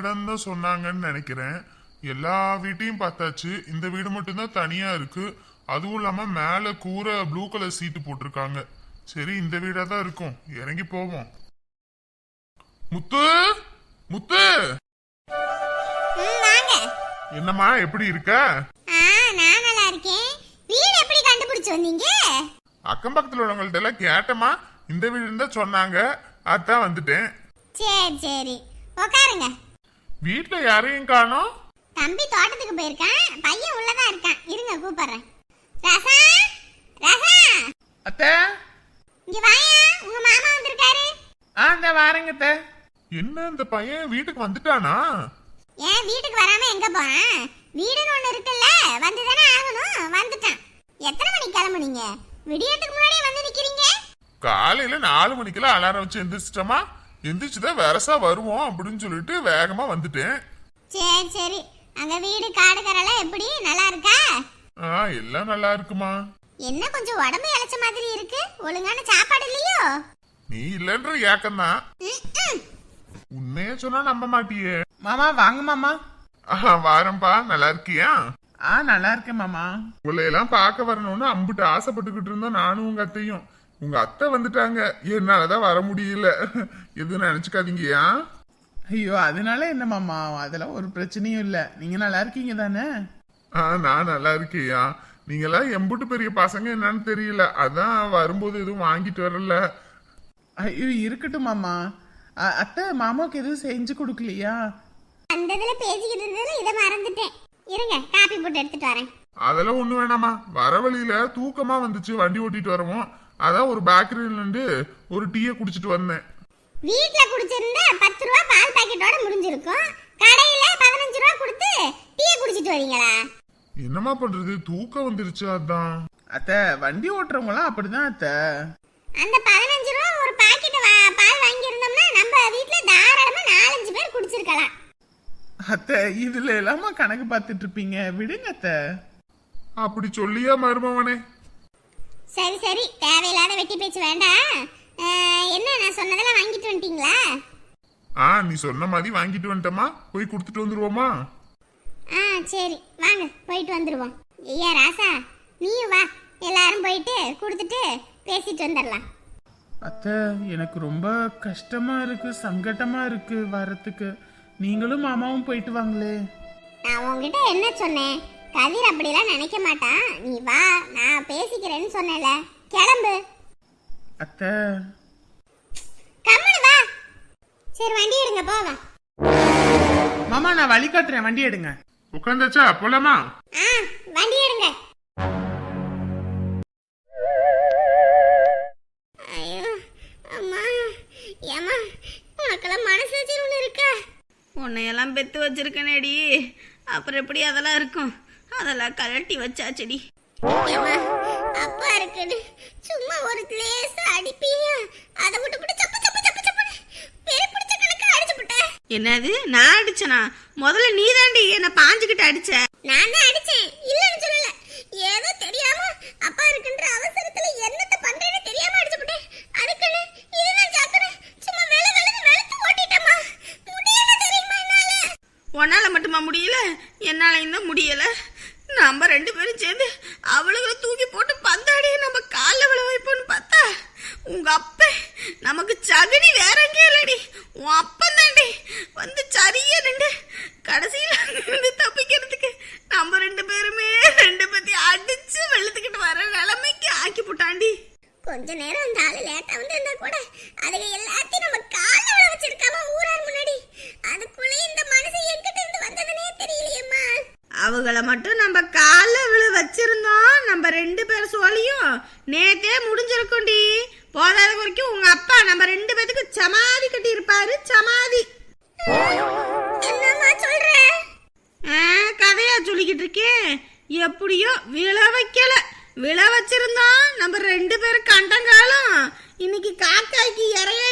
இடம் தான் சொன்னாங்கன்னு நினைக்கிறேன். எல்லா வீட்டையும் பார்த்தாச்சு. இந்த வீடு மட்டும்தான் தனியா இருக்கு. அதுவும் இல்லாம மேல கூரை ப்ளூ கலர் சீட்டு போட்டிருக்காங்க. சரி இந்த வீடா தான் இருக்கும். இறங்கி போவோம். முத்து? முத்து? என்னம்மா எப்படி இருக்க? நான் நல்லா இருக்கேன். வீடு எப்படி கண்டுபிடிச்சு வந்தீங்க? அக்கம் பக்கத்துல உள்ளவங்கள்ட்ட எல்லாம் கேட்டமா இந்த வீடுன்னு தான் சொன்னாங்க. அதான் வந்துட்டேன். சரி சரி. உட்காருங்க வீட்ல யாரையும் காணோம்? தம்பி தோட்டத்துக்கு போயிருக்கான். பையன் உள்ளதான் இருக்கான். இருங்க கூப்பிடுறேன். ரசா? ரசா? அத்தை? இங்க வாயா. உங்க மாமா வந்திருக்காரு. ஆ இந்த வாரேங்க அத்தை. என்ன இந்த பையன் வீட்டுக்கு வந்துட்டானா? ஏன் வீட்டுக்கு வராம எங்க போறான்? வீடுன்னு ஒண்ணு இருக்குல்ல வந்துதானே ஆகணும். வந்துட்டான். எத்தனை மணிக்கு கிளம்புனீங்க? விடியத்துக்கு முன்னாடியே வந்து நிக்கிறீங்க? காலையில நாலு மணிக்கெல்லாம் அலாரம் வச்சு எந்திரிச்சிட்டோமா? எந்திரிச்சுதான் வரசா வருவோம் அப்படின்னு சொல்லிட்டு வேகமா வந்துட்டேன். சரி சரி. அங்க வீடு காடு கரெல்லாம் எப்படி? நல்லா இருக்கா? ஆ எல்லாம் நல்லா இருக்குமா? என்ன கொஞ்சம் உடம்பு இழைச்ச மாதிரி இருக்கு? ஒழுங்கான சாப்பாடு இல்லையோ? நீ இல்லைன்ற ஏக்கம்தான். ம்ம். உண்மையே சொன்னா நம்ப மாட்டியே. மாமா வாங்க மாமா. ஆஹா, வாரம்பா நல்லா இருக்கியா? ஆ நல்லா இருக்கேன் மாமா. உங்களை எல்லாம் பார்க்க வரணும்னு அம்புட்டு ஆசைப்பட்டுக்கிட்டு இருந்தோம் நானும் உங்க அத்தையும். உங்க அத்தை வந்துட்டாங்க. என்னாலதான் வர முடியல. எதுவும் நினைச்சுக்காதீங்கயா ஐயோ அதனால என்ன மாமா? அதெல்லாம் ஒரு பிரச்சனையும் இல்லை. நீங்க நல்லா இருக்கீங்க தானே? ஆ நான் நல்லா இருக்கேயா நீங்கெல்லாம் எம்புட்டு பெரிய பசங்க என்னன்னு தெரியல. அதான் வரும்போது எதுவும் வாங்கிட்டு வரல. ஐயோ இருக்கட்டும் மாமா. அத்தை மாமாவுக்கு எதுவும் செஞ்சு கொடுக்கலையா? அந்த இதுல பேசிக்கிட்டு இருந்ததுல இதை மறந்துட்டேன். இருங்க காப்பி போட்டு எடுத்துட்டு வரேன். அதெல்லாம் ஒண்ணு வேணாமா வர வழியில தூக்கமா வந்துச்சு. வண்டி ஓட்டிட்டு வரவும். அதான் ஒரு பேக்கரியில இருந்து ஒரு டீயை குடிச்சிட்டு வந்தேன். வீட்ல குடிச்சிருந்தா பத்து ரூபா பால் பாக்கெட்டோட முடிஞ்சிருக்கும். கடையில பதினஞ்சு ரூபா கொடுத்து டீயை குடிச்சிட்டு வரீங்களா? என்னம்மா பண்றது? தூக்கம் வந்துருச்சு அதான். அத்தை வண்டி ஓட்டுறவங்களாம் அப்படிதான் அத்தை. அந்த பதினஞ்சு ரூபா ஒரு பாக்கெட் பால் வாங்கி இருந்தோம்னா நம்ம வீட்ல தாராளமா நாலஞ்சு பேர் குடிச்சிருக்கலாம். அத்தை இதுல எல்லாமா கணக்கு பார்த்துட்டு இருப்பீங்க. விடுங்க அத்தை. அப்படி சொல்லியா மருமவனே? சரி சரி. தேவையில்லாத வெட்டி பேச்சு வேண்டாம் என்ன நான் சொன்னதெல்லாம் வாங்கிட்டு வந்துட்டீங்களா? ஆ நீ சொன்ன மாதிரி வாங்கிட்டு வந்துட்டமா போய் கொடுத்துட்டு வந்துருவோமா ஆ சரி. வாங்க போயிட்டு வந்துடுவோம் ஐயா ராசா நீயும் வா. எல்லாரும் போயிட்டு கொடுத்துட்டு பேசிட்டு வந்துடலாம் அத்தை எனக்கு ரொம்ப கஷ்டமா இருக்கு சங்கட்டமா இருக்கு வரத்துக்கு. நீங்களும் மாமாவும் போயிட்டு வாங்களே. நான் உன்கிட்ட என்ன சொன்னேன்? கதிர் அப்படிலாம் நினைக்க மாட்டான். நீ வா நான் பேசிக்கிறேன்னு சொன்னேன்ல. கிளம்பு. அத்தை. கம்முனு வா. சரி வண்டி எடுங்க போவோம் மாமா நான் வழி காட்டுறேன். வண்டி எடுங்க. உட்காந்தாச்சா? போலாமா? ஆ வண்டி எடுங்க. ஐயோ அம்மா ஏமா உனக்கெல்லாம் மனசு வச்சு ஒன்று இருக்கா? உன்னையெல்லாம் பெத்து வச்சிருக்கனேடி. அப்புறம் எப்படி அதெல்லாம் இருக்கும்? அதெல்லாம் கழட்டி வச்சாச்சடி. ஏம்மா, அப்பா இருக்குன்னு சும்மா ஒரு லேசா அடிப்பீங்க. அதை விட்டு விட்டு சப்பு சப்பு சப்பு சப்புன்னு பெரிய பிடிச்ச கணக்கு அடிச்சு விட்டேன் என்னது? நான் அடிச்சனா? முதல்ல நீ தாண்டி என்ன பாஞ்சுக்கிட்டு அடிச்ச. நான் தான் அடிச்சேன். இல்லைன்னு சொல்லல. ஏதோ தெரியாம அப்பா இருக்குன்ற அவசரத்துல என்னத்த பண்றேன்னு தெரியாம அடிச்சு விட்டேன் அதுக்குன்னு இதுதான் சாக்குன்னு சும்மா வெள வெளன்னு வெளுத்து ஓட்டிட்டேம்மா. முடியல தெரியுமா என்னால? உன்னால மட்டுமா முடியல? என்னாலையும் தான் முடியல. நம்ம ரெண்டு பேரும் சேர்ந்து அவளுகளை தூக்கி போட்டு பந்தாடி நம்ம காலில் விழ வைப்போம்னு பார்த்தா உங்க அப்ப நமக்கு சகுனி வேற எங்கேயும் இல்லடி. உன் அப்பன் தாண்டி வந்து சரியா நின்று கடைசியில் இருந்து தப்பிக்கிறதுக்கு நம்ம ரெண்டு பேருமே ரெண்டு பத்தி அடிச்சு வெளுத்துக்கிட்டு வர நிலைமைக்கு ஆக்கி போட்டாண்டி. கொஞ்ச நேரம் அந்த ஆளு லேட்டா வந்திருந்தா கூட அதுக எல்லாத்தையும் நம்ம காலில் விழ வச்சிருக்காம ஊரார் முன்னாடி அதுக்குள்ளே இந்த மனுஷன் எங்கிட்ட இருந்து வந்ததுனே தெரியலையேம்மா அவங்கள மட்டும் நம்ம கால விழ வச்சிருந்தோம். நம்ம ரெண்டு பேர் சோழியும் நேத்தே முடிஞ்சிருக்கும்டி. போதாத வரைக்கும் உங்க அப்பா நம்ம ரெண்டு பேத்துக்கு சமாதி கட்டி இருப்பாரு சமாதி கதையா சொல்லிக்கிட்டு இருக்கேன் எப்படியோ விழ வைக்கல. விழ வச்சிருந்தோம். நம்ம ரெண்டு பேரும் கண்டங்காலம் இன்னைக்கு காக்காய்க்கு இறையா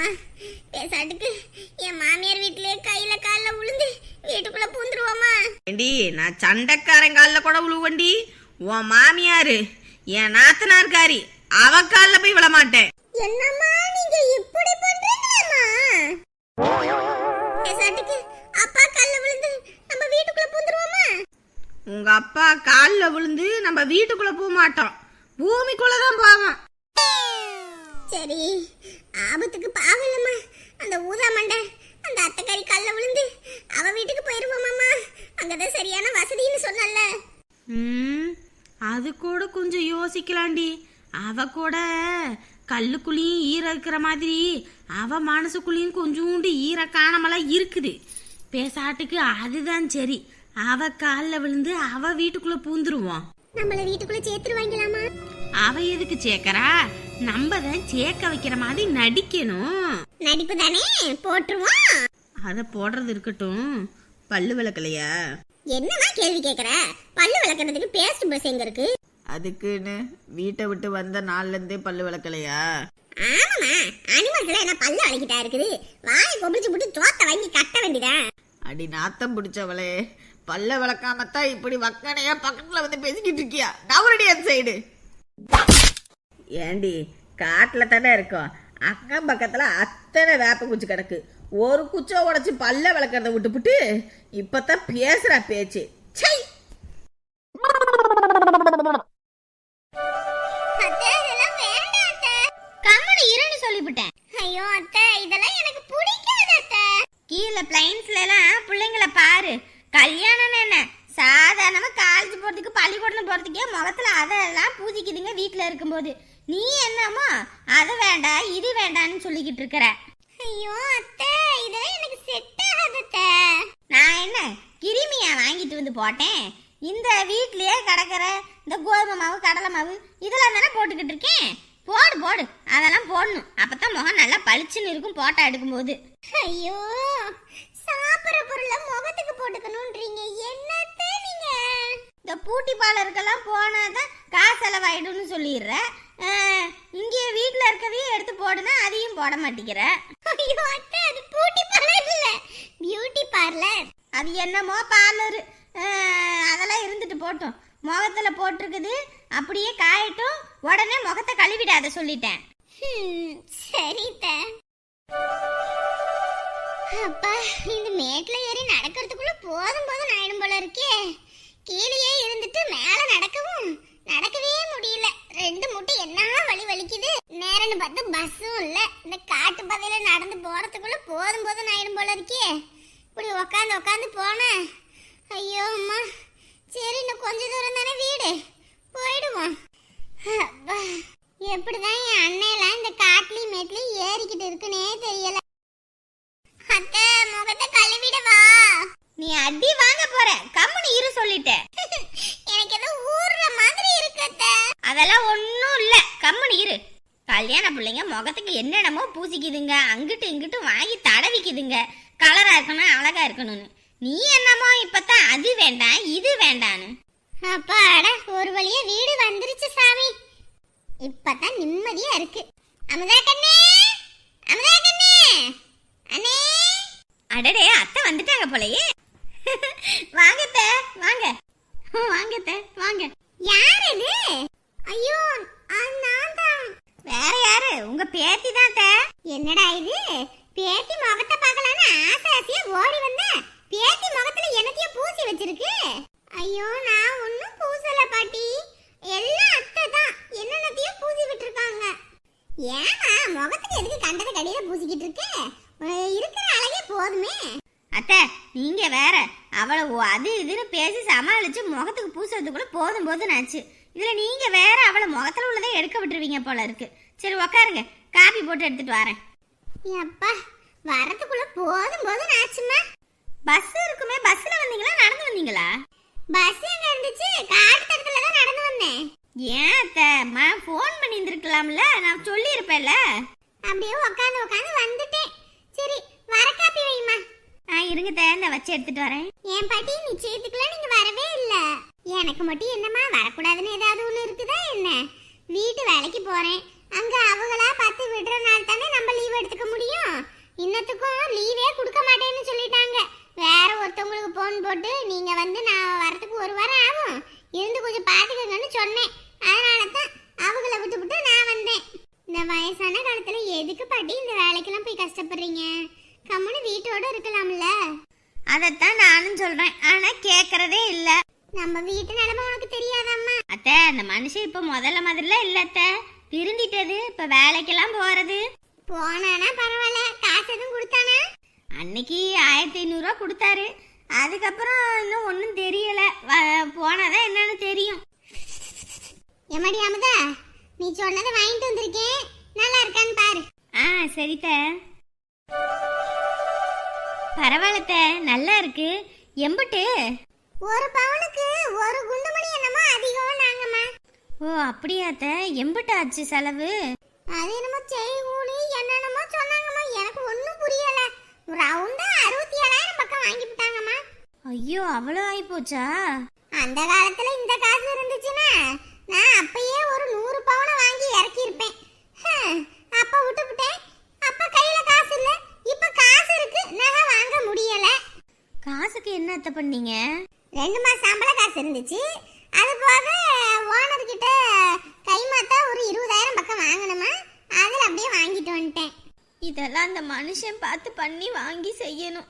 அம்மா பேசாட்டுக்கு என் மாமியார் வீட்டிலே கையில காலில் விழுந்து வீட்டுக்குள்ள பூந்துருவோமா ஏண்டி நான் சண்டைக்காரன் காலில் கூட விழுவண்டி உன் மாமியாரு என் நாத்தனார் காரி அவ காலில் போய் விழமாட்டேன். என்னம்மா நீங்க இப்படி பண்றீங்களேம்மா? பேசாட்டுக்கு அப்பா கால விழுந்து நம்ம வீட்டுக்குள்ள பூந்துருவோமா உங்க அப்பா காலில் விழுந்து நம்ம வீட்டுக்குள்ள போக மாட்டோம் பூமிக்குள்ள தான் ஆபத்துக்கு பாவம் இல்லம்மா அந்த ஊதா மண்டை அந்த அத்தைக்காரி கல்ல விழுந்து அவ வீட்டுக்கு போயிருவோமாம்மா அங்கதான் சரியான வசதின்னு சொன்னல ம் அது கூட கொஞ்சம் யோசிக்கலாண்டி. அவ கூட கல்லுக்குள்ளேயும் ஈரம் இருக்கிற மாதிரி அவ மனசுக்குள்ளேயும் கொஞ்சோண்டு ஈர காணமெல்லாம் இருக்குது. பேசாட்டுக்கு அதுதான் சரி. அவ காலில் விழுந்து அவ வீட்டுக்குள்ள பூந்துருவோம். நம்மள வீட்டுக்குள்ள சேர்த்துருவாங்களாமா அவ எதுக்கு சேர்க்கறா? நம்ம தான் சேர்க்க வைக்கிற மாதிரி நடிக்கணும். நடிப்பு தானே போட்டுருவோம். அதை போடுறது இருக்கட்டும். பல்லு விளக்கலையா? என்னமா கேள்வி கேக்குற? பல்லு விளக்குறதுக்கு பேஸ்ட் பிரஷ் எங்க இருக்கு? அதுக்குன்னு வீட்டை விட்டு வந்த நாள்ல இருந்தே பல்லு விளக்கலையா? ஆமாமா அனிமல்ஸ்ல என்ன பல்ல வலிக்கிட்டா இருக்குது? வாயை கொபிடிச்சு போட்டு தோத்த வாங்கி கட்ட வேண்டியதான் அடி நாத்தம் பிடிச்சவளே பல்ல விளக்காமத்தான் இப்படி வக்கனையா பக்கத்துல வந்து பேசிக்கிட்டு இருக்கியா? நவரடி அந்த சைடு ஏண்டி காட்டுல தானே இருக்கோம். அக்கம் பக்கத்துல அத்தனை வேப்ப குச்சி கிடக்கு. ஒரு குச்சை உடைச்சு பல்ல விளக்கறத விட்டுப்புட்டு இப்பதான் பேசுறா பேச்சு. சை அத்தை, இதெல்லாம் வேண்டாம் சொல்லிவிட்டேன் ஐயோ அத்தை இதெல்லாம் எனக்கு பிடிக்காது அத்தை. கீழே பிளைன்ஸ்ல எல்லாம் பிள்ளைங்கள பாரு. கல்யாணம் என்ன? போறதுக்கே முகத்துல அதெல்லாம் பூஜிக்குதுங்க வீட்டுல இருக்கும்போது. நீ என்னமோ அது வேண்டாம் இது வேண்டாம்னு சொல்லிக்கிட்டு இருக்கிற. ஐயோ அத்தை இதெல்லாம் எனக்கு செட் ஆகாது அத்தை. நான் என்ன கிருமியா வாங்கிட்டு வந்து போட்டேன்? இந்த வீட்லயே கிடக்கிற இந்த கோதுமை மாவு கடலை மாவு இதெல்லாம் தானே போட்டுக்கிட்டு இருக்கேன்? போடு போடு. அதெல்லாம் போடணும். அப்பதான் முகம் நல்லா பளிச்சுன்னு இருக்கும் போட்டோ எடுக்கும்போது. ஐயோ சாப்பிடுற பொருளை முகத்துக்கு போட்டுக்கணும்ன்றீங்க. என்னத்த? நீங்க இந்த பூட்டி பார்லருக்கெல்லாம் போனாதான் காசு செலவாயிடும்னு சொல்லிடுறேன் இங்கே வீட்டில் இருக்கவே எடுத்து போடுனா அதையும் போட மாட்டேங்கிற ஐயோ அத்தை அது பூட்டி பார்லர் இல்லை. பியூட்டி பார்லர் அது என்னமோ பார்லரு அதெல்லாம் இருந்துட்டு போட்டோம். முகத்தில் போட்டிருக்குது. அப்படியே காயட்டும். உடனே முகத்தை கழுவிடாத சொல்லிட்டேன். ஹம், சரி அப்பா இந்த மேட்டில் ஏறி நடக்கிறதுக்குள்ள போதும் போதும் ஆயிடும் போல இருக்கே. கீழேயே இருந்துட்டு மேல நடக்கவும் நடக்கவே முடியல. ரெண்டு முட்டை என்ன வலி வலிக்குது? நேரம்னு பார்த்து பஸ்ஸும் இல்ல. இந்த காட்டு பாதையில நடந்து போறதுக்குள்ள போதும் போதும் ஆயிடும் போல இருக்கே. இப்படி உக்காந்து உக்காந்து போனேன் ஐயோ அம்மா. சரி இன்னும் கொஞ்ச தூரம் தானே வீடு? போயிடுவோம். எப்படிதான் என் அண்ணையெல்லாம் இந்த காட்டுலயும் மேட்லயும் ஏறிக்கிட்டு இருக்குனே தெரியல அத்தை முகத்தை கழுவிட வா நீ அடி வாங்க போற கம்முனு இரு சொல்லிட்டேன் எனக்கு ஏதோ ஊறுற மாதிரி இருக்கு அத்தை அதெல்லாம் ஒன்றும் இல்லை கம்முனு இரு கல்யாண முகத்துக்கு என்னென்னமோ பூசிக்குதுங்க. அங்கிட்டு இங்கிட்டு வாங்கி தடவிக்குதுங்க. கலரா இருக்கணும் அழகா இருக்கணும்னு. நீ என்னமோ இப்பதான் அது வேண்டாம் இது வேண்டான்னு அப்பாடா ஒரு வழியா வீடு வந்துருச்சு சாமி. இப்பதான் நிம்மதியா இருக்கு. அமுதா கண்ணே அமுதா கண்ணே. அண்ணே. அடடே அத்தை வந்துட்டாங்க போலயே. வாங்க அத்தை, வாங்க. வாங்க அத்தை, வாங்க. யார் இது? ஐயோ நான் தான் வேற யாரு? உங்க பேத்தி தான் என்னடா இது? பேத்தி முகத்தை பார்க்கலான்னு ஆசை ஆசையா ஓடி வந்தேன் பேத்தி முகத்துல என்னத்தையும் பூசி வச்சிருக்கு. ஐயோ நான் ஒன்னும் பூசல பாட்டி. எல்லாம் அத்தை தான். என்னென்னத்தையும் பூசி விட்டுருக்காங்க. ஏமா முகத்துக்கு எதுக்கு கண்டத கடியில பூசிக்கிட்டு இருக்கு? இருக்கிற அழகே போதுமே. அத்தை நீங்க வேற. அவளை அது இதுன்னு பேசி சமாளிச்சு முகத்துக்கு பூசுறதுக்குள்ள போதும் போதும் ஆச்சு இதுல நீங்க வேற அவளை முகத்துல உள்ள எடுக்க விட்டுருவீங்க போல இருக்கு. சரி உக்காருங்க. காபி போட்டு எடுத்துட்டு வரேன். அப்பா வரதுக்குள்ள போதும் போதும் ஆச்சுமா பஸ் இருக்குமே பஸ்ல வந்தீங்களா நடந்து வந்தீங்களா? பஸ் எங்க இருந்துச்சு? காட்டு தடத்துல தான் நடந்து வந்தேன். ஏன் அத்தை? மா ஃபோன் பண்ணி இருந்திருக்கலாம்ல நான் சொல்லியிருப்பேன்ல. அப்படியே உட்காந்து உட்காந்து வந்துட்டேன். சரி வர காப்பி வைமா ஆ இருங்க தேந்த வச்சு எடுத்துட்டு வரேன். என் பாட்டி நிச்சயத்துக்குலாம் நீங்க வரவே இல்ல. எனக்கு மட்டும் என்னம்மா வரக்கூடாதுன்னு ஏதாவது ஒண்ணு இருக்குதா என்ன? வீட்டு வேலைக்கு போறேன். அங்க அவங்களா பார்த்து விடுற நாள் தானே நம்ம லீவ் எடுத்துக்க முடியும். இன்னத்துக்கும் லீவே கொடுக்க மாட்டேன்னு சொல்லிட்டாங்க. வேற ஒருத்தவங்களுக்கு போன் போட்டு நீங்க வந்து நான் வரதுக்கு ஒரு வாரம் ஆகும். இருந்து கொஞ்சம் பாத்துக்கங்கன்னு சொன்னேன். அதனால தான் அவங்கள விட்டுவிட்டு நான் வந்தேன். இந்த வயசான காலத்துல எதுக்கு பாட்டி இந்த வேலைக்கெல்லாம் போய் கஷ்டப்படுறீங்க? கம்முன்னு வீட்டோட இருக்கலாம்ல. அதைத்தான் நானும் சொல்றேன். ஆனா கேக்குறதே இல்லை. நம்ம வீட்டு நிலைமை உனக்கு தெரியாதாம்மா. அத்தை அந்த மனுஷன் இப்ப முதல்ல மாதிரிலாம் இல்ல அத்தை. திருந்திட்டது இப்ப வேலைக்கெல்லாம் போறது. போனானா பரவாயில்ல காசு எதுவும் கொடுத்தானா? அன்னைக்கு ஆயிரத்தி ஐநூறுரூவா கொடுத்தாரு. அதுக்கப்புறம் இன்னும் ஒன்றும் தெரியல. போனாதான் என்னன்னு தெரியும். எம்மாடி அமுதா நீ சொன்னதை வாங்கிட்டு வந்திருக்கேன். நல்லா இருக்கான்னு பாரு. ஆ சரித்த பரவாயில்லத்த நல்லா இருக்கு. எம்புட்டு? ஒரு பவுனுக்கு ஒரு குண்டுமணி என்னமோ அதிகம் நாங்கம்மா. ஓ அப்படியாத்த? எம்புட்டு ஆச்சு செலவு? அது என்னமோ செய்கூலி என்னென்னமோ சொன்னாங்கம்மா. எனக்கு ஒன்றும் புரியல. ரவுண்டா அறுபத்தி ஏழாயிரம் பக்கம் வாங்கி விட்டாங்கம்மா. ஐயோ அவ்வளோ ஆயிப்போச்சா அந்த காலத்துல இந்த காசு இருந்துச்சுன்னா நான் அப்பயே ஒரு நூறு பவுனை வாங்கி இறக்கியிருப்பேன் ஹம், அப்ப விட்டுவிட்டேன் அப்ப கையில காசு இல்ல இப்ப காசு இருக்கு நகை வாங்க முடியல காசுக்கு என்ன அத்தை பண்ணீங்க ரெண்டு மாசம் சம்பள காசு இருந்துச்சு. அது போக ஓனர் கிட்ட கைமாத்தா ஒரு இருபதாயிரம் பக்கம் வாங்கணுமா? அதில் அப்படியே வாங்கிட்டு வந்துட்டேன். இதெல்லாம் அந்த மனுஷன் பார்த்து பண்ணி வாங்கி செய்யணும்.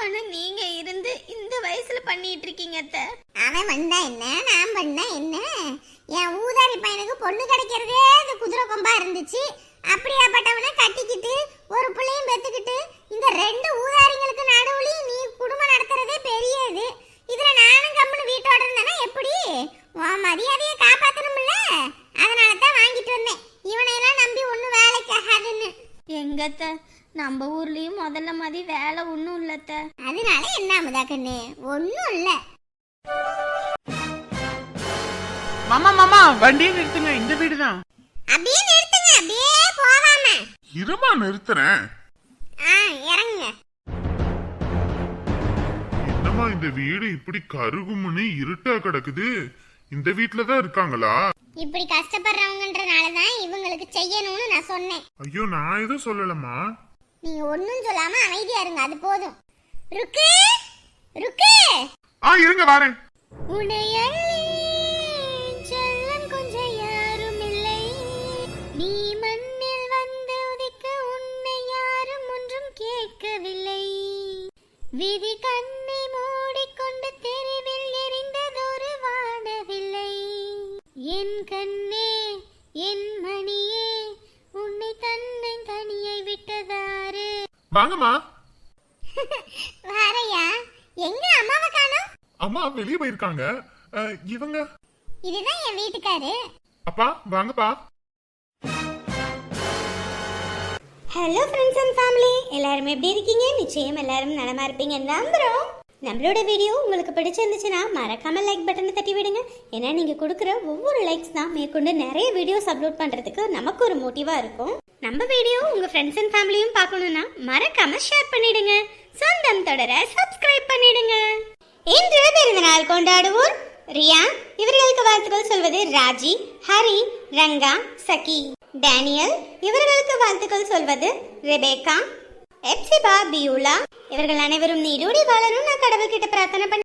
ஆனா நீங்க இருந்து இந்த வயசுல பண்ணிட்டு இருக்கீங்க அத்தை. அவன் வந்தா என்ன? நான் பண்ணா என்ன? என் ஊதாரி பையனுக்கு பொண்ணு கிடைக்கிறதே அந்த குதிரை கொம்பா இருந்துச்சு. அப்படியாப்பட்டவனை கட்டிக்கிட்டு ஒரு பிள்ளையும் பெத்துக்கிட்டு இந்த ரெண்டு ஊதாரிங்களுக்கு நடுவுலையும் நீ குடும்பம் நடத்துறதே பெரிய இது இதுல நானும் கம்முன்னு வீட்டோட இருந்தேன்னா எப்படி? உன் மரியாதையை காப்பாத்தணும்ல. அதனால தான் வாங்கிட்டு வந்தேன். இவனையெல்லாம் நம்பி ஒன்றும் வேலைக்கு ஆகாதுன்னு எங்கத்த? நம்ம ஊர்லயும் முதல்ல மாதிரி வேலை ஒன்றும் இல்லத்த. அதனால என்ன அமுதா கண்ணு? ஒன்றும் இல்லை. மாமா மாமா வண்டியை நிறுத்துங்க. இந்த வீடு தான் அப்படியே நிறுத்துங்க. அப்படியே போகாம. இருமா நிறுத்துறேன். ஆ இறங்குங்க. என்னம்மா இந்த வீடு இப்படி கருகுமுன்னு இருட்டா கிடக்குது. இந்த வீட்ல தான் இருக்காங்களா? இப்படி கஷ்டப்படுறவங்கன்றனால தான் இவங்களுக்கு செய்யணும்னு நான் சொன்னேன். ஐயோ நான் எதுவும் சொல்லலம்மா. நீங்க ஒன்றும் சொல்லாம அமைதியா இருங்க அது போதும். ருக்கு ருக்கு. ஆ இருங்க வரேன். உடையள்ளி செல்லம் கொஞ்சம் யாரும் இல்லை. நீ மண்ணில் வந்து உதிக்க உன்னை யாரும் ஒன்றும் கேட்கவில்லை. விதி கண்ணை வாங்கம்மா. வாரையா எங்க அம்மாவை காணோம்? அம்மா வெளியே போயிருக்காங்க. இவங்க? இதுதான் என் வீட்டுக்காரு. அப்பா வாங்கப்பா. ஹலோ ஃப்ரெண்ட்ஸ் அண்ட் ஃபேமிலி எல்லாரும் எப்படி இருக்கீங்க? நிச்சயம் எல்லாரும் நலமா இருப்பீங்க நம்புறோம். நம்மளோட வீடியோ உங்களுக்கு பிடிச்சிருந்துச்சுன்னா மறக்காம லைக் பட்டனை தட்டி விடுங்க. ஏன்னா நீங்க கொடுக்குற ஒவ்வொரு லைக்ஸ் தான் மேற்கொண்டு நிறைய வீடியோஸ் அப்லோட் பண்றதுக்கு நமக்கு ஒரு மோட்டிவா இருக்கும். நம்ம வீடியோ உங்க ஃப்ரெண்ட்ஸ் அண்ட் ஃபேமிலியும் பார்க்கணும்னா மறக்காம ஷேர் பண்ணிடுங்க. சொந்தம் தொடர சப்ஸ்கிரைப் பண்ணிடுங்க. இன்று பிறந்தநாள் கொண்டாடுவோர் ரியா. இவர்களுக்கு வாழ்த்துக்கள் சொல்வது ராஜி ஹரி ரங்கா சகி. டேனியல் இவர்களுக்கு வாழ்த்துக்கள் சொல்வது ரெபேகா எப்சிபா பியூலா. இவர்கள் அனைவரும் நீடூடி வாழணும் நான் கடவுள்கிட்ட பிரார்த்தனை பண்ணி